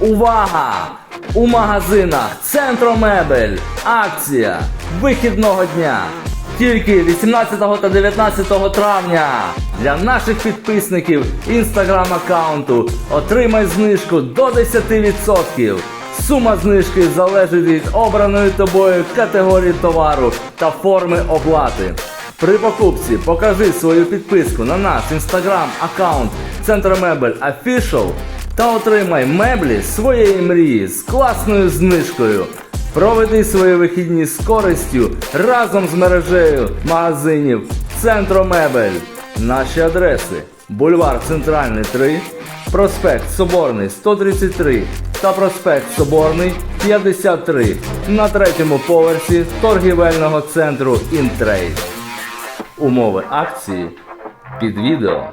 Увага! У магазинах Центромебель акція вихідного дня. Тільки 18 та 19 травня для наших підписників інстаграм аккаунту отримай знижку до 10%. Сума знижки залежить від обраної тобою категорії товару та форми оплати. При покупці покажи свою підписку на наш інстаграм аккаунт Центромебель Official та отримай меблі своєї мрії з класною знижкою. Проведи свої вихідні з користю разом з мережею магазинів Центромебель. Наші адреси: Бульвар Центральний 3, проспект Соборний 133 та проспект Соборний 53 на третьому поверсі торгівельного центру Інтрейд. Умови акції під відео.